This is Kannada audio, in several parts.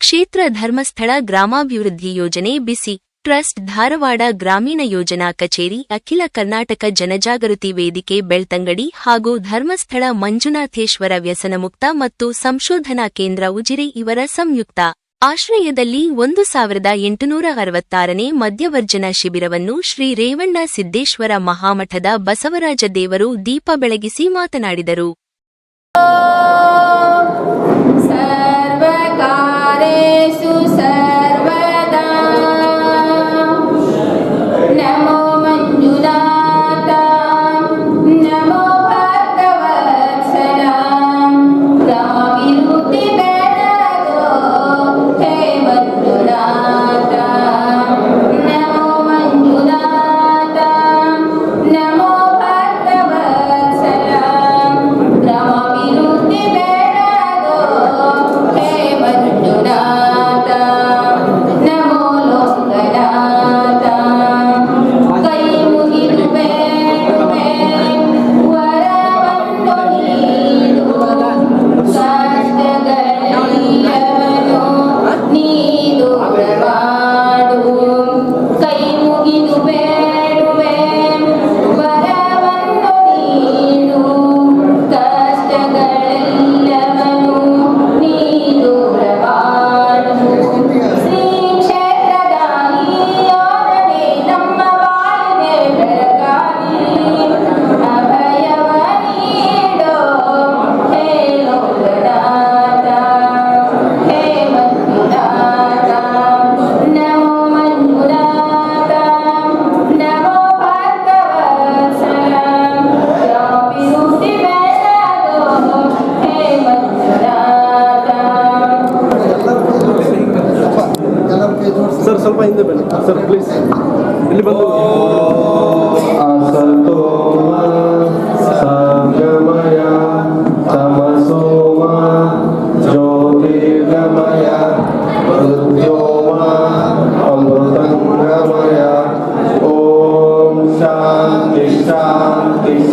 ಕ್ಷೇತ್ರ ಧರ್ಮಸ್ಥಳ ಗ್ರಾಮಾಭಿವೃದ್ಧಿ ಯೋಜನೆ ಬಿಸಿ ಟ್ರಸ್ಟ್ ಧಾರವಾಡ ಗ್ರಾಮೀಣ ಯೋಜನಾ ಕಚೇರಿ ಅಖಿಲ ಕರ್ನಾಟಕ ಜನಜಾಗೃತಿ ವೇದಿಕೆ ಬೆಳ್ತಂಗಡಿ ಹಾಗೂ ಧರ್ಮಸ್ಥಳ ಮಂಜುನಾಥೇಶ್ವರ ವ್ಯಸನಮುಕ್ತ ಮತ್ತು ಸಂಶೋಧನಾ ಕೇಂದ್ರ ಉಜಿರೆ ಇವರ ಸಂಯುಕ್ತ. ಆಶ್ರಯದಲ್ಲಿ ಒಂದು ಸಾವಿರದ ಎಂಟುನೂರ ಅರವತ್ತಾರನೇ ಮಧ್ಯವರ್ಜನ ಶಿಬಿರವನ್ನು ಶ್ರೀ ರೇವಣ್ಣ ಸಿದ್ದೇಶ್ವರ ಮಹಾಮಠದ ಬಸವರಾಜ ದೇವರು ದೀಪ ಬೆಳಗಿಸಿ ಮಾತನಾಡಿದರು.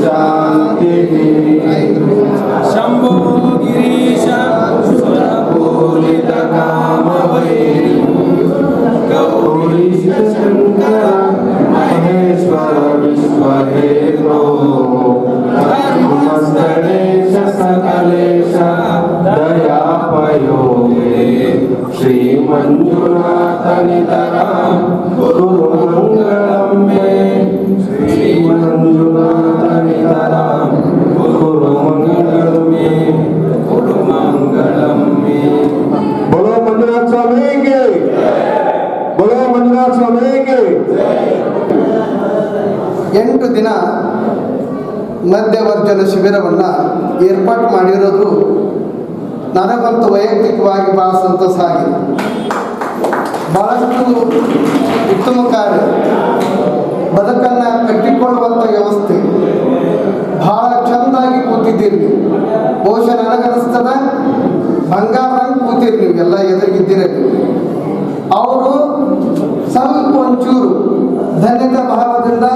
Shanti. ಮಧ್ಯವರ್ಜನ ಶಿಬಿರವನ್ನು ಏರ್ಪಾಟ್ ಮಾಡಿರೋದು ನನಗಂತೂ ವೈಯಕ್ತಿಕವಾಗಿ ಭಾಳ ಸಂತಸ ಆಗಿದೆ. ಭಾಳಷ್ಟು ಉತ್ತಮ ಕಾರ್ಯ, ಬದುಕನ್ನು ಕಟ್ಟಿಕೊಳ್ಳುವಂಥ ವ್ಯವಸ್ಥೆ. ಭಾಳ ಚೆಂದಾಗಿ ಕೂತಿದ್ದೀರಿ ನೀವು. ಬಹುಶಃ ನನಗನ್ನಿಸ್ತದ ಬಂಗಾರ ಕೂತಿರಿ ನೀವು, ಎಲ್ಲ ಎದುರಿಗಿದ್ದೀರ ಅವರು ಸ್ವಲ್ಪ ಒಂಚೂರು ಧನ್ಯತಾ ಭಾವದಿಂದ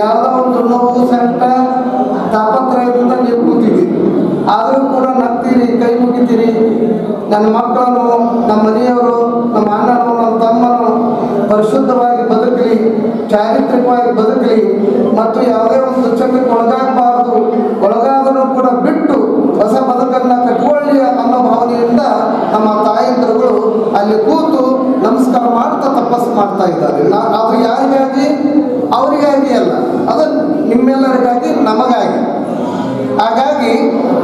ಯಾವುದೋ ಒಂದು ನೋವು, ಸಂಕಟ ತಾಪತ್ರಯದಿಂದ ನೀವು ಕೂತಿದ್ದೀರಿ. ಆದರೂ ಕೂಡ ನಗ್ತೀರಿ, ಕೈ ಮುಗಿತೀರಿ. ನನ್ನ ಮಕ್ಕಳನ್ನು ನಮ್ಮ ಮನೆಯವರು, ನಮ್ಮ ಅಣ್ಣನು ನಮ್ಮ ತಮ್ಮನು ಪರಿಶುದ್ಧವಾಗಿ ಬದುಕಲಿ, ಚಾರಿತ್ರಿಕವಾಗಿ ಬದುಕಲಿ, ಮತ್ತು ಯಾವುದೇ ಒಂದು ದುಶ್ಚಟಕ್ಕೆ ಒಳಗಾಗಬಾರದು. ಒಳಗಾದರೂ ಕೂಡ ಬಿಟ್ಟು ಹೊಸ ಬದುಕನ್ನು ಕಟ್ಕೊಳ್ಳಿ ಅನ್ನೋ ಭಾವನೆಯಿಂದ ನಮ್ಮ ತಾಯಂದ್ರಗಳು ಅಲ್ಲಿ ಕೂತು ನಮಸ್ಕಾರ ಮಾಡ್ತಾ ತಪಸ್ಸು ಮಾಡ್ತಾ ಇದ್ದಾರೆ. ನಾ ಅದು ಯಾರಿಗಾಗಿ ಅವರಿಗಾಗಿ ಅಲ್ಲ ಅದು ನಿಮ್ಮೆಲ್ಲರಿಗಾಗಿ ನಮಗಾಗಿ ಹಾಗಾಗಿ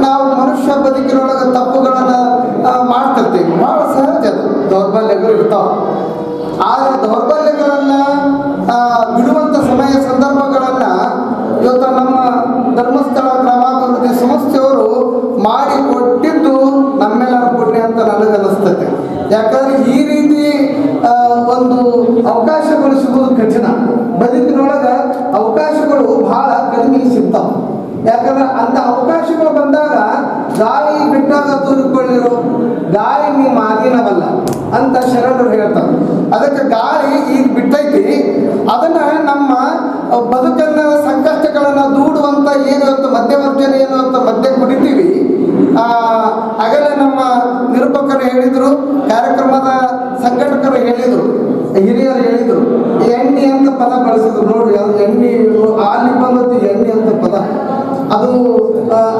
ನಾವು ಮನುಷ್ಯ ಬದುಕಿನೊಳಗೆ ತಪ್ಪುಗಳನ್ನು ಮಾಡ್ತಿರ್ತೀವಿ ಭಾಳ ಸಹಜ ಅದು ದೌರ್ಬಲ್ಯಗಳು ಇರ್ತಾವೆ ಆ ದೌರ್ಬಲ್ಯಗಳನ್ನು ಬಿಡುವಂಥ ಸಮಯ ಸಂದರ್ಭಗಳನ್ನು ಇವತ್ತು ನಮ್ಮ ಧರ್ಮಸ್ಥಳ, ಗ್ರಾಮಾಭಿವೃದ್ಧಿ ಸಂಸ್ಥೆಯವರು ಮಾಡಿಕೊಟ್ಟಿದ್ದು ನಮ್ಮೆಲ್ಲರ ಪುಣ್ಯ ಅಂತ ನನಗೆ ನನಗನ್ನಿಸ್ತದೆ. ಯಾಕಂದ್ರೆ ಈ ರೀತಿ ಒಂದು ಅವಕಾಶಗಳು ಸಿಗೋದು ಕಠಿಣ. ಬದುಕಿನೊಳಗೆ ಅವಕಾಶಗಳು ಬಹಳ ಕಡಿಮೆ ಸಿಗ್ತಾವೆ. ಯಾಕಂದ್ರೆ ಅಂತ ಅವಕಾಶಗಳು ಬಂದಾಗ ಗಾಳಿ ಬಿಟ್ಟಾಗ ತೂರಿಕೊಳ್ಳಿರು ಗಾಳಿ ನಿಮ್ಮ ಅಧೀನವಲ್ಲ ಅಂತ ಶರಣರು ಹೇಳ್ತಾರೆ. ಅದಕ್ಕೆ ಗಾಳಿ ಈಗ ಬಿಟ್ಟೈತಿ. ಅದನ್ನ ನಮ್ಮ ಬದುಕನ್ನ ಸಂಕಷ್ಟಗಳನ್ನ ದೂಡುವಂತ ಏನು ಅಂತ ಮಧ್ಯವರ್ಜನ ಏನು ಅಂತ ಮಧ್ಯೆ ಕುಡಿತೀವಿ. ಆಗಲೇ ನಮ್ಮ ನಿರೂಪಕರು ಹೇಳಿದ್ರು ಸಂಘಟಕರು ಹೇಳಿದರು, ಹಿರಿಯರು ಹೇಳಿದರು ಎಣ್ಣೆ ಅಂತ ಪದ ಬಳಸಿದ್ರು ನೋಡಿ ಅದು ಎಣ್ಣೆ ಆ ಬಂದದ್ದು ಎಣ್ಣೆ ಅಂತ ಪದ. ಅದು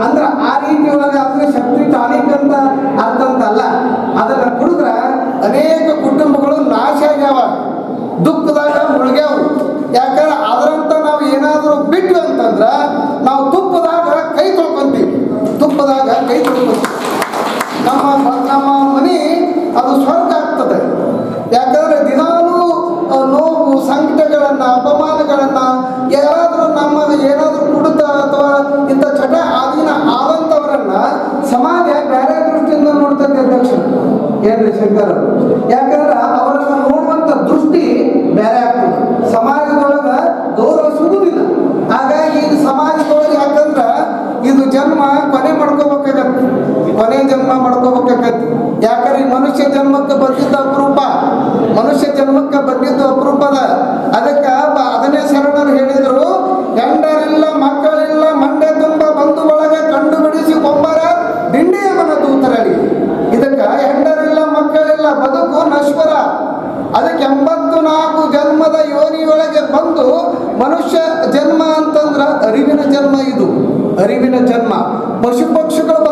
ಅಂದ್ರೆ ಆ ರೀತಿ ಒಳಗೆ ಅಂದ್ರೆ ಶಕ್ತಿ ಟಾನಿಕ್ ಅಂತ Luego ಕೊನೆ ಜನ್ಮ ಮಾಡ್ಕೋಬೇಕಾಗತ್ತೆ. ಯಾಕಂದ್ರೆ ಮನುಷ್ಯ ಜನ್ಮಕ್ಕೆ ಬಂದಿದ್ದ ಅಪರೂಪ, ಮನುಷ್ಯ ಜನ್ಮಕ್ಕೆ ಬಂದಿದ್ದ ಅಪರೂಪದ ಅದಕ್ಕೆ ಅದನ್ನೇ ಶರಣರು ಹೇಳಿದರು ಗಂಡರಿಲ್ಲ ಮಕ್ಕಳಿಲ್ಲ, ಮಂಡೆ ತುಂಬ ಬಂಧು ಒಳಗೆ ಕಂಡು ಬಿಡಿಸಿ ಒಬ್ಬರ ದಿಂಡಿಯ ಮನ ದೂತರಲಿ ಇದಕ್ಕೆ ಹೆಂಡರಿಲ್ಲ, ಮಕ್ಕಳಿಲ್ಲ, ಬದುಕು ನಶ್ವರ. ಅದಕ್ಕೆ ಎಂಬತ್ತು ನಾಲ್ಕು ಜನ್ಮದ ಯೋನಿಯೊಳಗೆ ಬಂದು ಮನುಷ್ಯ ಜನ್ಮ ಅಂತಂದ್ರ ಅರಿವಿನ ಜನ್ಮ ಇದು. ಅರಿವಿನ ಜನ್ಮ. ಪಶು ಪಕ್ಷಿಗಳು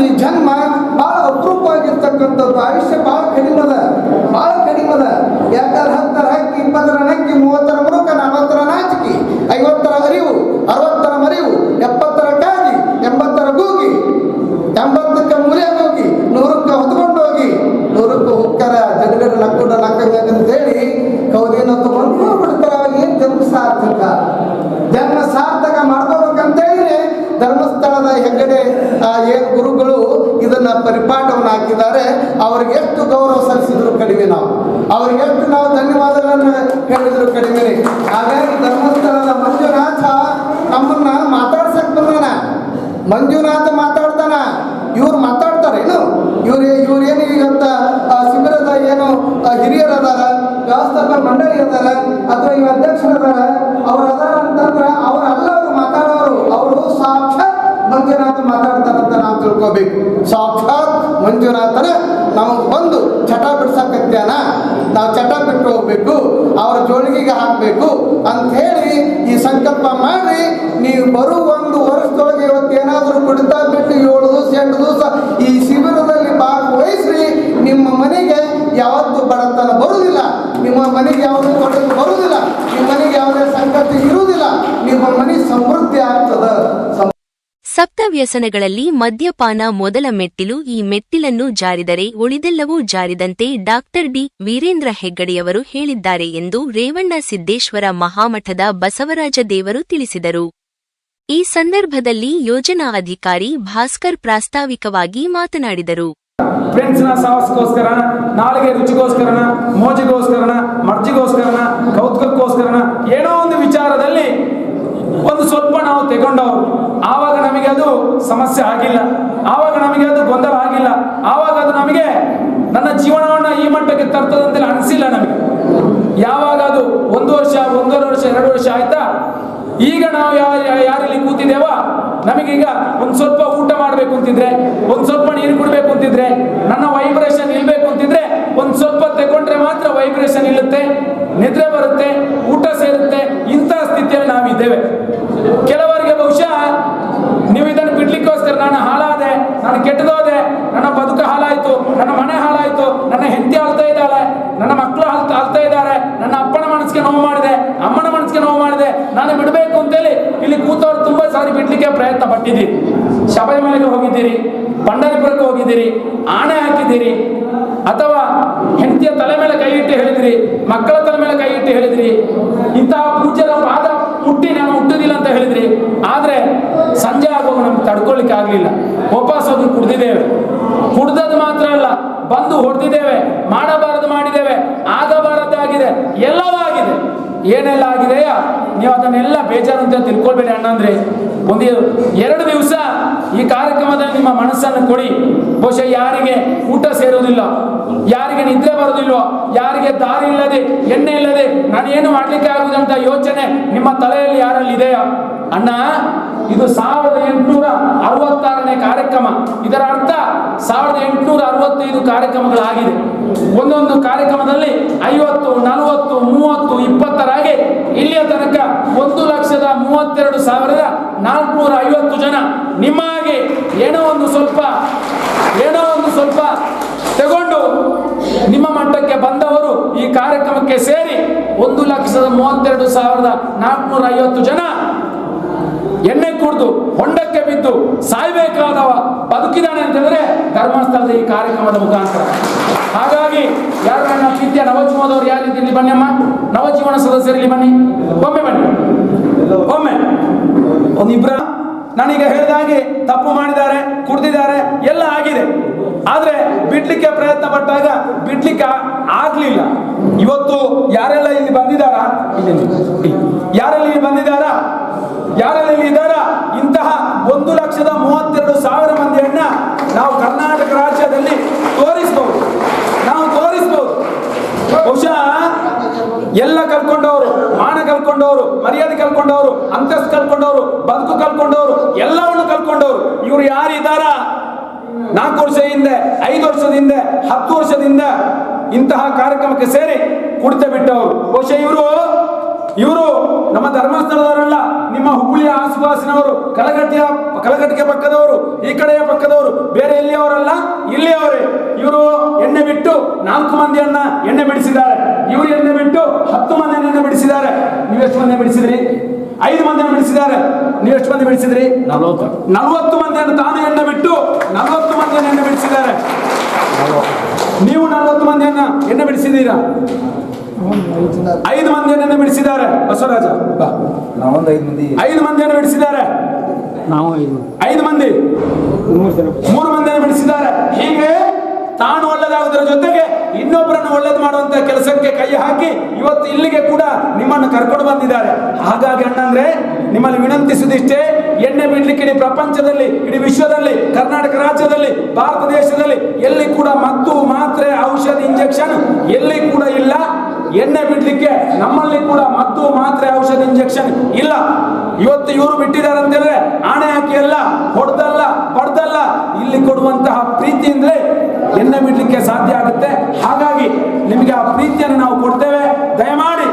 ಈ ಜನ್ಮ ಬಹಳ ಅಪರೂಪವಾಗಿರ್ತಕ್ಕಂಥದ್ದು ಆಯುಷ್ಯ ಬಹಳ ಕಡಿಮದ ಎಷ್ಟು ಗೌರವ ಸಲ್ಲಿಸಿದ್ರು ಕಡಿಮೆ ನಾವು. ಅವ್ರಿಗೆ ಎಷ್ಟು ನಾವು ಧನ್ಯವಾದಗಳನ್ನು ಹೇಳಿದ್ರು ಕಡಿಮೆ ಹಾಗಾಗಿ ಧರ್ಮಸ್ಥಳದ ಮಂಜುನಾಥ ನಮ್ಮನ್ನ ಮಾತಾಡ್ಸಕ್ ಬಂದಾನ. ಮಂಜುನಾಥ ಮಾತಾಡ್ತಾನ. ಇವ್ರು ಮಾತಾಡ್ತಾರೇನು ಇವ್ರು ಇವ್ರು ಏನು ಈಗಂತ ಶಿಬಿರದ ಏನು ಹಿರಿಯರದಾರ, ವ್ಯವಸ್ಥಾಪಕ ಮಂಡಳಿ ಅದಾರ ಅಥವಾ ಇವ ಅಧ್ಯಕ್ಷರದಾರ ಅವ್ರು ಅದಾರ ಅಂತಂದ್ರ ಅಲ್ಲವರು ಮಾತಾಡೋರು, ಅವರು ಸಾಕ್ಷಾತ್ ಮಂಜುನಾಥ ಮಾತಾಡ್ತಾರಂತ ನಾವು ತಿಳ್ಕೊಬೇಕು. ಸಾಕ್ಷಾತ್ ಮಂಜುನಾಥನ ಬಿಡ್ಸಕತ್ಯಾನ ನಾವು ಚಟ ಬಿಟ್ಟು ಹೋಗ್ಬೇಕು, ಅವರ ಜೋಳಿಗೆಗೆ ಹಾಕಬೇಕು ಅಂತ ಹೇಳಿ ಈ ಸಂಕಲ್ಪ ಮಾಡಿ ನೀವು ಬರುವ ಒಂದು ವರ್ಷದೊಳಗೆ ಇವತ್ತೇನಾದರೂ ಕುಡಿತ ಬಿಟ್ಟು ಏಳು ದಿವಸ, ಎಂಟು ದಿವಸ ಈ ಶಿಬಿರದಲ್ಲಿ ಭಾಗವಹಿಸ್ರಿ. ನಿಮ್ಮ ಮನೆಗೆ ಯಾವತ್ತು ಬಡತನ ಬರುವುದಿಲ್ಲ. ನಿಮ್ಮ ಮನೆಗೆ ಯಾವುದೇ ತೊಡಕು ಬರುವುದಿಲ್ಲ. ನಿಮ್ಮ ಮನೆಗೆ ಯಾವುದೇ ಸಂಕಟ ಇರುವುದಿಲ್ಲ. ನಿಮ್ಮ ಮನೆ ಸಮೃದ್ಧಿ ಸಪ್ತ ವ್ಯಸನಗಳಲ್ಲಿ ಮದ್ಯಪಾನ ಮೊದಲ ಮೆಟ್ಟಿಲು ಈ ಮೆಟ್ಟಿಲನ್ನು ಜಾರಿದರೆ ಉಳಿದೆಲ್ಲವೂ ಜಾರಿದಂತೆ ಡಾಕ್ಟರ್ ಡಿ ವೀರೇಂದ್ರ ಹೆಗ್ಗಡೆಯವರು ಹೇಳಿದ್ದಾರೆ ಎಂದು ರೇವಣ್ಣ ಸಿದ್ದೇಶ್ವರ ಮಹಾಮಠದ ಬಸವರಾಜ ದೇವರು ತಿಳಿಸಿದರು. ಈ ಸಂದರ್ಭದಲ್ಲಿ ಯೋಜನಾ ಅಧಿಕಾರಿ ಭಾಸ್ಕರ್ ಪ್ರಾಸ್ತಾವಿಕವಾಗಿ ಮಾತನಾಡಿದರು. ಫ್ರೆಂಡ್ಸ್ನ ಸಾಹಸಕ್ಕೋಸ್ಕರ ನಾಳೆಗೆ ರುಚಿಗೋಸ್ಕರನ ಮೋಜಿಗೋಸ್ಕರನ ಮರ್ಜಿಗೋಸ್ಕರನ ಏನೋ ನಾವು ತೆಗೊಂಡವರು. ಆವಾಗ ನಮಗೆ ಅದು ಸಮಸ್ಯೆ ಆಗಿಲ್ಲ. ಆವಾಗ ನಮಗೆ ಅದು ಗೊಂದಲ ಆಗಿಲ್ಲ. ಆವಾಗ ಅದು ನಮಗೆ ನನ್ನ ಜೀವನವನ್ನು ಈ ಮಟ್ಟಕ್ಕೆ ತರ್ತದಂತೆಲ್ಲ ಅನಿಸಿಲ್ಲ ನಮಗೆ. ಯಾವಾಗ ಅದು ಒಂದು ವರ್ಷ, ಒಂದೂವರೆ ವರ್ಷ, ಎರಡು ವರ್ಷ ಆಯ್ತಾ? ಈಗ ನಾವು ಯಾರಲ್ಲಿ ಕೂತಿದ್ದೇವ ನಮಗೀಗ ಒಂದ್ ಸ್ವಲ್ಪ ಊಟ ಮಾಡ್ಬೇಕು ಅಂತಿದ್ರೆ, ಒಂದ್ ಸ್ವಲ್ಪ ನೀರು ಕುಡ್ಬೇಕು ಅಂತಿದ್ರೆ, ನನ್ನ ವೈಬ್ರೇಷನ್ ನಿಲ್ಬೇಕು ಅಂತಿದ್ರೆ, ಒಂದ್ ಸ್ವಲ್ಪ ತಗೊಂಡ್ರೆ ಪ್ರಯತ್ನ ಪಟ್ಟಿದ್ದೀರಿ. ಶಬರಿಮಲೆಗೆ ಹೋಗಿದ್ದೀರಿ, ಪಂಡರಪುರಕ್ಕೆ ಹೋಗಿದ್ದೀರಿ, ಆಣೆ ಹಾಕಿದ್ದೀರಿ, ಅಥವಾ ಹೆಂಡತಿಯ ತಲೆ ಮೇಲೆ ಕೈ ಇಟ್ಟು ಹೇಳಿದಿರಿ, ಮಕ್ಕಳ ತಲೆ ಮೇಲೆ ಕೈ ಇಟ್ಟು ಹೇಳಿದಿರಿ, ಇಂತಹ ಪೂಜ್ಯರ ಪಾದ ಹುಟ್ಟಿ ನಾನು ಹುಟ್ಟುದಿಲ್ಲ ಅಂತ ಹೇಳಿದ್ರಿ, ಆದ್ರೆ ಸಂಜೆ ಆಗುವಾಗ ನಮ್ಗೆ ತಡ್ಕೊಳ್ಲಿಕ್ಕೆ ಆಗಲಿಲ್ಲ. ವಾಪಸ್ ಅದನ್ನು ಕುಡ್ದಿದ್ದೇವೆ. ಕುಡ್ದದ್ದು ಮಾತ್ರ ಅಲ್ಲ, ಬಂದು ಹೊಡೆದಿದ್ದೇವೆ, ಮಾಡಬಾರದು ಮಾಡಿದ್ದೇವೆ ಆಗಬಾರದ್ದಾಗಿದೆ ಎಲ್ಲವೂ ಆಗಿದೆ. ಏನೆಲ್ಲ ಆಗಿದೆಯಾ ನೀವು ಅದನ್ನೆಲ್ಲ ಬೇಜಾರು ಅಂತ ತಿಳ್ಕೊಳ್ಬೇಡಿ ಅಣ್ಣ ಅಂದ್ರೆ ಒಂದು ಎರಡು ದಿವಸ ಈ ಕಾರ್ಯಕ್ರಮದಲ್ಲಿ ನಿಮ್ಮ ಮನಸ್ಸನ್ನು ಕೊಡಿ. ಬಹುಶಃ ಯಾರಿಗೆ ಊಟ ಸೇರೋದಿಲ್ಲ ಯಾರಿಗೆ ನಿದ್ರೆ ಬರೋದಿಲ್ವೋ ಯಾರಿಗೆ ದಾರಿ ಇಲ್ಲದೆ, ಎಣ್ಣೆ ಇಲ್ಲದೆ ನಾನು ಏನು ಮಾಡ್ಲಿಕ್ಕೆ ಆಗುದಂತ ಯೋಚನೆ ನಿಮ್ಮ ತಲೆಯಲ್ಲಿ ಯಾರಲ್ಲಿ ಇದೆಯಾ? ಅಣ್ಣ, ಇದು ಸಾವಿರದ ಎಂಟುನೂರ ಅರವತ್ತಾರನೇ ಕಾರ್ಯಕ್ರಮ. ಇದರ ಅರ್ಥ ಸಾವಿರದ ಎಂಟುನೂರ ಅರವತ್ತೈದು ಕಾರ್ಯಕ್ರಮಗಳಾಗಿದೆ. ಒಂದೊಂದು ಕಾರ್ಯಕ್ರಮದಲ್ಲಿ ಐವತ್ತು, ನಲವತ್ತು, ಮೂವತ್ತು ಇಪ್ಪತ್ತರಾಗಿ ಇಲ್ಲಿಯ ತನಕ ಒಂದು ಲಕ್ಷದ ಮೂವತ್ತೆರಡು ಸಾವಿರದ ನಾಲ್ಕುನೂರ ಐವತ್ತು ಜನ ನಿಮ್ಮ ಹಾಗೆ ಏನೋ ಒಂದು ಸ್ವಲ್ಪ, ಏನೋ ಒಂದು ಸ್ವಲ್ಪ ತಗೊಂಡು ನಿಮ್ಮ ಮಟ್ಟಕ್ಕೆ ಬಂದವರು ಈ ಕಾರ್ಯಕ್ರಮಕ್ಕೆ ಸೇರಿ ಒಂದು ಲಕ್ಷದ ಮೂವತ್ತೆರಡು ಸಾವಿರದ ನಾಲ್ಕುನೂರ ಐವತ್ತು ಜನ ಎಣ್ಣೆ ಕುಡಿದು ಹೊಂಡಕ್ಕೆ ಬಿದ್ದು ಸಾಯ್ಬೇಕಾದವ ಬದುಕಿದಾನೆ ಹೇಳಿದ್ರೆ ಧರ್ಮಸ್ಥಳದ ಈ ಕಾರ್ಯಕ್ರಮದ ಮುಖಾಂತರ. ಹಾಗಾಗಿ ಯಾರು ನನ್ನ ಪ್ರೀತಿಯ ನವಜೀವನದವರು ಯಾರಿದ್ದೀರಿ? ಇಲ್ಲಿ ಬನ್ನಿ ಅಮ್ಮ. ನವಜೀವನ ಸದಸ್ಯರು ಇಲ್ಲಿ ಬನ್ನಿ. ಒಮ್ಮೆ ಬನ್ನಿ. ಒಮ್ಮೆ. ಒಂದಿಬ್ರ ನಾನೀಗ ಹೇಳಿದ ಹಾಗೆ ತಪ್ಪು ಮಾಡಿದ್ದಾರೆ, ಕುಡ್ದಿದ್ದಾರೆ, ಎಲ್ಲ ಆಗಿದೆ. ಆದ್ರೆ ಬಿಡ್ಲಿಕ್ಕೆ ಪ್ರಯತ್ನ ಪಟ್ಟಾಗ ಬಿಡ್ಲಿಕ್ಕೆ ಆಗ್ಲಿಲ್ಲ. ಇವತ್ತು ಯಾರೆಲ್ಲ ಇಲ್ಲಿ ಬಂದಿದ್ದಾರಾ. ಯಾರೆಲ್ಲ ಇಲ್ಲಿ ಬಂದಿದ್ದಾರಾ? ಯಾರೆಲ್ಲ ಇದ್ದಾರ ಇಂತಹ ಒಂದು ಲಕ್ಷದ ಮೂವತ್ತೆರಡು ಸಾವಿರ ಮಂದಿಯನ್ನ ನಾವು ಕರ್ನಾಟಕ ರಾಜ್ಯದಲ್ಲಿ ತೋರಿಸಬಹುದು ನಾವು ತೋರಿಸಬಹುದು ಬಹುಶಃ ಎಲ್ಲ ಕಲ್ಕೊಂಡವರು, ಮಾನ ಕಲ್ಕೊಂಡವರು, ಮರ್ಯಾದೆ ಕಲ್ಕೊಂಡವರು, ಅಂತಸ್ತು ಕಲ್ಕೊಂಡವರು, ಬದುಕು ಕಲ್ಕೊಂಡವರು, ಎಲ್ಲವನ್ನು ಕಲ್ಕೊಂಡವರು. ಇವರು ಯಾರಿದ್ದಾರ ನಾಲ್ಕು ವರ್ಷ ಹಿಂದೆ, ಐದು ವರ್ಷದ ಹಿಂದೆ, ಹತ್ತು ವರ್ಷದಿಂದ ಇಂತಹ ಕಾರ್ಯಕ್ರಮಕ್ಕೆ ಸೇರಿ ಕುಡಿತ ಬಿಟ್ಟವರು. ಬಹುಶಃ ಇವರು ಇವರು ನಮ್ಮ ಧರ್ಮಸ್ಥಳದವರಲ್ಲ ನಿಮ್ಮ ಹುಬ್ಬಳ್ಳಿಯ ಆಸುಪಾಸಿನವರು ಕಲಗಟ್ಟಿಯ ಕಲಗಟ್ಟಿಗೆ ಪಕ್ಕದವರು ಈ ಕಡೆಯ ಪಕ್ಕದವರು ಬೇರೆ ಎಲ್ಲಿಯವರಲ್ಲ? ಇಲ್ಲಿಯವರೇ. ಇವರು ಎಣ್ಣೆ ಬಿಟ್ಟು ನಾಲ್ಕು ಮಂದಿಯನ್ನ ಎಣ್ಣೆ ಬಿಡಿಸಿದ್ದಾರೆ. ಇವರು ಎಣ್ಣೆ ಬಿಟ್ಟು ಹತ್ತು ಮಂದಿಯನ್ನು ಎಣ್ಣೆ ಬಿಡಿಸಿದ್ದಾರೆ. ನೀವು ಎಷ್ಟು ಮಂದಿ ಬಿಡಿಸಿದ್ರಿ? ಐದು ಮಂದಿಯನ್ನು ಬಿಡಿಸಿದ್ದಾರೆ. ನೀವು ಎಷ್ಟು ಮಂದಿ ಬಿಡಿಸಿದ್ರಿ? ನಲವತ್ತು. ನಲವತ್ತು ಮಂದಿಯನ್ನು ತಾನು ಎಣ್ಣೆ ಬಿಟ್ಟು ನಲವತ್ತು ಮಂದಿಯನ್ನು ಎಣ್ಣೆ ಬಿಡಿಸಿದ್ದಾರೆ. ನೀವು ನಲವತ್ತು ಮಂದಿಯನ್ನ ಎಣ್ಣೆ ಬಿಡಿಸಿದ್ದೀರಾ? ಐದು ಮಂದಿಯನ್ನ ಬಿಡಿಸಿದ್ದಾರೆ ಬಸವರಾಜ ಬಾ. ನಾವೊಂದು ಐದು ಮಂದಿ. ಐದು ಮಂದಿಯನ್ನು ಬಿಡಿಸಿದ್ದಾರೆ ನಾವು ಐದು ಐದು ಮಂದಿ. ಮೂರು ಮಂದಿಯನ್ನು ಬಿಡಿಸಿದ್ದಾರೆ ಹೀಗೆ ತಾನು ಒಳ್ಳೆದಾಗುವುದರ ಜೊತೆಗೆ ಇನ್ನೊಬ್ಬರನ್ನು ಒಳ್ಳೇದು ಮಾಡುವಂತ ಕೆಲಸಕ್ಕೆ ಕೈ ಹಾಕಿ ಇವತ್ತು ಇಲ್ಲಿಗೆ ಕೂಡ ನಿಮ್ಮನ್ನು ಕರ್ಕೊಂಡು ಬಂದಿದ್ದಾರೆ. ಹಾಗಾಗಿ ಅಣ್ಣಂದ್ರೆ ನಿಮ್ಮಲ್ಲಿ ವಿನಂತಿಸುವುದಿಷ್ಟೇ ಎಣ್ಣೆ ಬಿಡ್ಲಿಕ್ಕೆ ಇಡೀ ಪ್ರಪಂಚದಲ್ಲಿ ಇಡೀ ವಿಶ್ವದಲ್ಲಿ ಕರ್ನಾಟಕ ರಾಜ್ಯದಲ್ಲಿ ಭಾರತ ದೇಶದಲ್ಲಿ ಎಲ್ಲಿ ಕೂಡ ಮದ್ದು ಮಾತ್ರೆ ಔಷಧಿ ಇಂಜೆಕ್ಷನ್ ಎಲ್ಲಿ ಕೂಡ ಇಲ್ಲ. ಎಣ್ಣೆ ಬಿಡ್ಲಿಕ್ಕೆ ನಮ್ಮಲ್ಲಿ ಕೂಡ ಮದ್ದು ಮಾತ್ರೆ ಔಷಧಿ ಇಂಜೆಕ್ಷನ್ ಇಲ್ಲ. ಇವತ್ತು ಇವರು ಬಿಟ್ಟಿದ್ದಾರೆ ಅಂತ ಹೇಳಿದ್ರೆ ಆಣೆ ಹಾಕಿ ಅಲ್ಲ ಹೊಡೆದಲ್ಲ ಇಲ್ಲಿ ಕೊಡುವಂತಹ ಪ್ರೀತಿಯಿಂದಲೇ ಎಣ್ಣೆ ಬಿಡ್ಲಿಕ್ಕೆ ಸಾಧ್ಯ ಆಗುತ್ತೆ. ಹಾಗಾಗಿ ನಿಮಗೆ ಆ ಪ್ರೀತಿಯನ್ನು ನಾವು ಕೊಡ್ತೇವೆ. ದಯಮಾಡಿ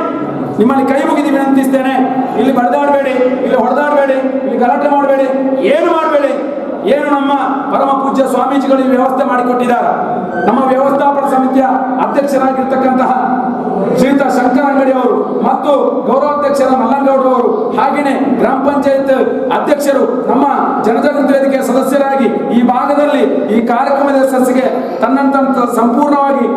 ನಿಮ್ಮಲ್ಲಿ ಕೈ ಮುಗಿದು ವಿನಂತಿಸ್ತೇನೆ. ಇಲ್ಲಿ ಬಡದಾಡಬೇಡಿ, ಇಲ್ಲಿ ಹೊಡೆದಾಡಬೇಡಿ, ಇಲ್ಲಿ ಗಲಾಟೆ ಮಾಡಬೇಡಿ, ಏನು ಪರಮ ಪೂಜ್ಯ ಸ್ವಾಮೀಜಿಗಳು ಈ ವ್ಯವಸ್ಥೆ ಮಾಡಿಕೊಟ್ಟಿದ್ದಾರೆ. ನಮ್ಮ ವ್ಯವಸ್ಥಾಪನ ಸಮಿತಿಯ ಅಧ್ಯಕ್ಷರಾಗಿರ್ತಕ್ಕಂತಹ ಶ್ರೀಯುತ ಶಂಕರ ಅಂಗಡಿ ಅವರು ಮತ್ತು ಗೌರವಾಧ್ಯಕ್ಷರ ಮಲ್ಲಂಗೌಡರು ಅವರು ಹಾಗೆಯೇ ಗ್ರಾಮ ಪಂಚಾಯತ್ ಅಧ್ಯಕ್ಷರು, ನಮ್ಮ ಜನಜಾಗೃತಿ ವೇದಿಕೆಯ ಸದಸ್ಯರಾಗಿ ಈ ಭಾಗದಲ್ಲಿ ಈ ಕಾರ್ಯಕ್ರಮದ ಯಶಸ್ಸಿಗೆ ತನ್ನಂತ ಸಂಪೂರ್ಣವಾಗಿ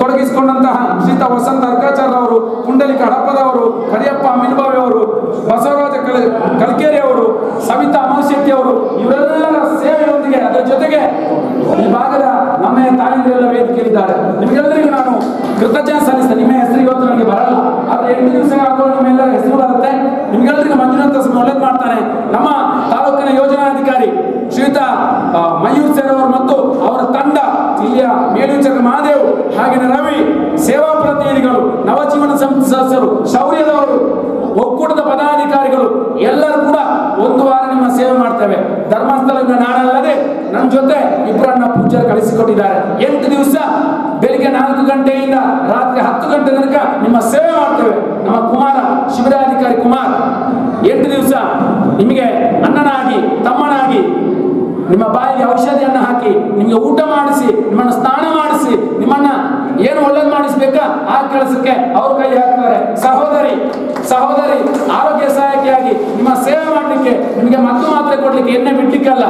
ತೊಡಗಿಸಿಕೊಂಡಂತಹ ಶ್ರೀತ ವಸಂತ ಅರ್ಕಾಚಾರ್ಯ ಅವರು ಪುಂಡಲಿಕ ಹಡಪ್ಪದವರು ಕರಿಯಪ್ಪ ಮಿನ್ಬಾವಿ ಅವರು, ಬಸವರಾಜ ಕಲ ಕಲ್ಕೇರಿ ಅವರು, ಸವಿತಾ ಅಮರಶೆಟ್ಟಿ ಅವರು ಇವರೆಲ್ಲರ ಸೇವೆಯೊಂದಿಗೆ ಅದರ ಜೊತೆಗೆ ಈ ಭಾಗದ ನಮ್ಮ ತಾಯಂದಿರೆಲ್ಲ ವೇದಿಕೆಯಲ್ಲಿದ್ದಾರೆ ನಿಮಗೆಲ್ಲರಿಗೂ ನಾನು ಕೃತಜ್ಞತೆ ಸಲ್ಲಿಸ್ತೇನೆ. ನಿಮ್ಮ ಹೆಸರು ಇವತ್ತು ನನಗೆ ಬರಲ್ಲ. ಆದ್ರೆ ಎಂಟು ದಿವಸ ಆಗುವ ನಿಮ್ಮೆಲ್ಲರ ಹೆಸರು ಬರುತ್ತೆ. ನಿಮ್ಗೆಲ್ಲರಿಗೂ ಮಂಜುನಾಥ ಒಳ್ಳೇದು ಮಾಡ್ತಾನೆ ನಮ್ಮ ತಾಲೂಕಿನ ಯೋಜನಾಧಿಕಾರಿ ಶ್ರೀಯುತ ಮಯೂರ್ ಸೇರ್ ಅವರು ಮತ್ತು ಅವರ ತಂಡ ಇಲ್ಲಿಯ ಮೇಲ್ವಿಚಾರಕ ಮಹಾದೇವ್ ಹಾಗೆಯೇ ರವಿ ಸೇವಾ ಪ್ರತಿನಿಧಿಗಳು ನವಜೀವನ ಸಂಸ್ಥೆ ಸದಸ್ಯರು ಶೌರ್ಯದವರು ಒಕ್ಕೂಟದ ಪದಾಧಿಕಾರಿಗಳು ಎಲ್ಲರೂ ಕೂಡ ಒಂದು ವಾರ ನಿಮ್ಮ ಸೇವೆ ಮಾಡ್ತೇವೆ ಧರ್ಮಸ್ಥಳದ ನಾಡಲ್ಲದೆ ನನ್ನ ಜೊತೆ ಇಬ್ಬರನ್ನ ಪೂಜೆ ಕಳಿಸಿಕೊಟ್ಟಿದ್ದಾರೆ. ಎಂಟು ದಿವಸ ಬೆಳಿಗ್ಗೆ ನಾಲ್ಕು ಗಂಟೆಯಿಂದ ರಾತ್ರಿ ಹತ್ತು ಗಂಟೆ ತನಕ ನಿಮ್ಮ ಸೇವೆ ಮಾಡ್ತೇವೆ. ನಮ್ಮ ಕುಮಾರ, ಶಿಬಿರಾಧಿಕಾರಿ ಕುಮಾರ್, ಎಂಟು ದಿವಸ ನಿಮಗೆ ಅಣ್ಣನಾಗಿ, ತಮ್ಮನಾಗಿ ನಿಮ್ಮ ಬಾಯಿಗೆ ಔಷಧಿಯನ್ನು ಹಾಕಿ ನಿಮಗೆ ಊಟ ಮಾಡಿಸಿ, ನಿಮ್ಮನ್ನು ಸ್ನಾನ ಮಾಡಿಸಿ, ನಿಮ್ಮನ್ನ ಏನು ಒಳ್ಳೇದು ಮಾಡಿಸ್ಬೇಕಾ? ಆ ಕೆಲಸಕ್ಕೆ ಅವ್ರ ಕೈ ಹಾಕ್ತಾರೆ. ಸಹೋದರಿ ಸಹೋದರಿ, ಆರೋಗ್ಯ ಸಹಾಯಕಿಯಾಗಿ ನಿಮ್ಮ ಸೇವೆ ಮಾಡಲಿಕ್ಕೆ ನಿಮಗೆ ಮದ್ದು ಮಾತ್ರೆ ಕೊಡ್ಲಿಕ್ಕೆ ಎಣ್ಣೆ ಬಿಡ್ಲಿಕ್ಕಲ್ಲ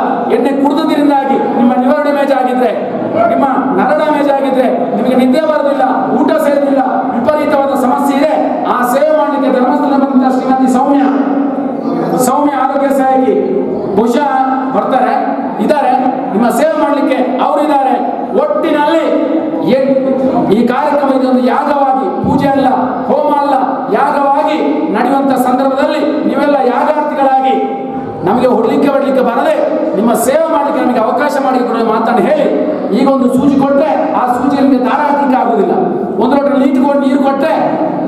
ಈಗ ಒಂದು ಸೂಜಿ ಕೊಟ್ಟರೆ ಆ ಸೂಜಿ ನಿಮಗೆ ದಾರ ಹಾಕಲಿಕ್ಕೆ ಆಗುದಿಲ್ಲ. ಒಂದು ಲೋಟ ನೀಟ್ಕೊಂಡು ನೀರು ಕೊಟ್ಟರೆ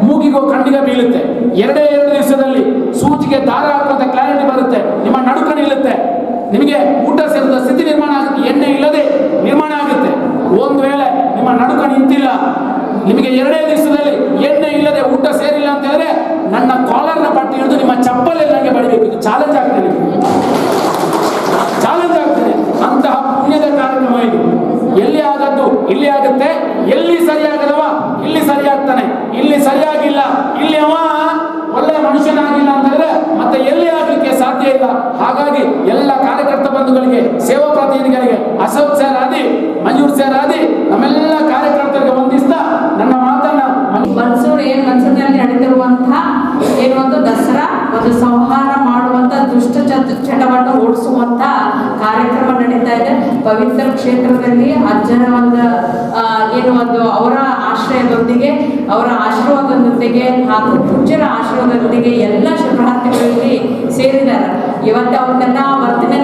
ಮೂಗಿಗೋ ಕಣ್ಣಿಗೆ ಬೀಳುತ್ತೆ. ಎರಡೇ ಎರಡು ದಿವಸದಲ್ಲಿ ಸೂಜಿಗೆ ದಾರ ಹಾಕುವಂತ ಕ್ಲಾರಿಟಿ ಬರುತ್ತೆ. ನಿಮ್ಮ ನಡುಕ ನಿಲ್ಲುತ್ತೆ. ನಿಮಗೆ ಊಟ ಸೇರಿದ ಸ್ಥಿತಿ ನಿರ್ಮಾಣ ಆಗುತ್ತೆ. ಎಣ್ಣೆ ಇಲ್ಲದೆ ನಿರ್ಮಾಣ ಆಗುತ್ತೆ. ಒಂದು ವೇಳೆ ನಿಮ್ಮ ನಡುಕ ನಿಂತಿಲ್ಲ, ನಿಮಗೆ ಎರಡೇ ದಿವಸದಲ್ಲಿ ಏನು ಉತ್ತರ ಕ್ಷೇತ್ರದಲ್ಲಿ ಅಜ್ಜನ ಒಂದು ಏನು ಒಂದು ಅವರ ಆಶ್ರಯದೊಂದಿಗೆ, ಅವರ ಆಶೀರ್ವಾದದೊಂದಿಗೆ ಹಾಗೂ ಪೂಜ್ಯರ ಆಶೀರ್ವಾದದೊಂದಿಗೆ ಎಲ್ಲ ಶುಭಾರ್ಥಿಗಳಲ್ಲಿ ಸೇರಿದ್ದಾರೆ. ಇವತ್ತು ಅವ್ರನ್ನೆಲ್ಲ ವರ್ತನೆ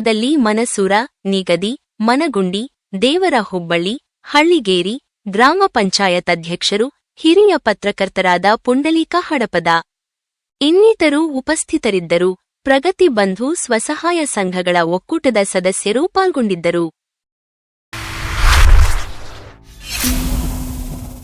ದಲ್ಲಿ ಮನಸೂರ, ನಿಗದಿ, ಮನಗುಂಡಿ, ದೇವರ ಹುಬ್ಬಳ್ಳಿ, ಹಳ್ಳಿಗೇರಿ, ಗ್ರಾಮ ಪಂಚಾಯತ್ ಅಧ್ಯಕ್ಷರು, ಹಿರಿಯ ಪತ್ರಕರ್ತರಾದ ಪುಂಡಲೀಕ ಹಡಪದ. ಇನ್ನಿತರು ಉಪಸ್ಥಿತರಿದ್ದರು ಪ್ರಗತಿ ಬಂಧು ಸ್ವಸಹಾಯ ಸಂಘಗಳ ಒಕ್ಕೂಟದ ಸದಸ್ಯರು ಪಾಲ್ಗೊಂಡಿದ್ದರು.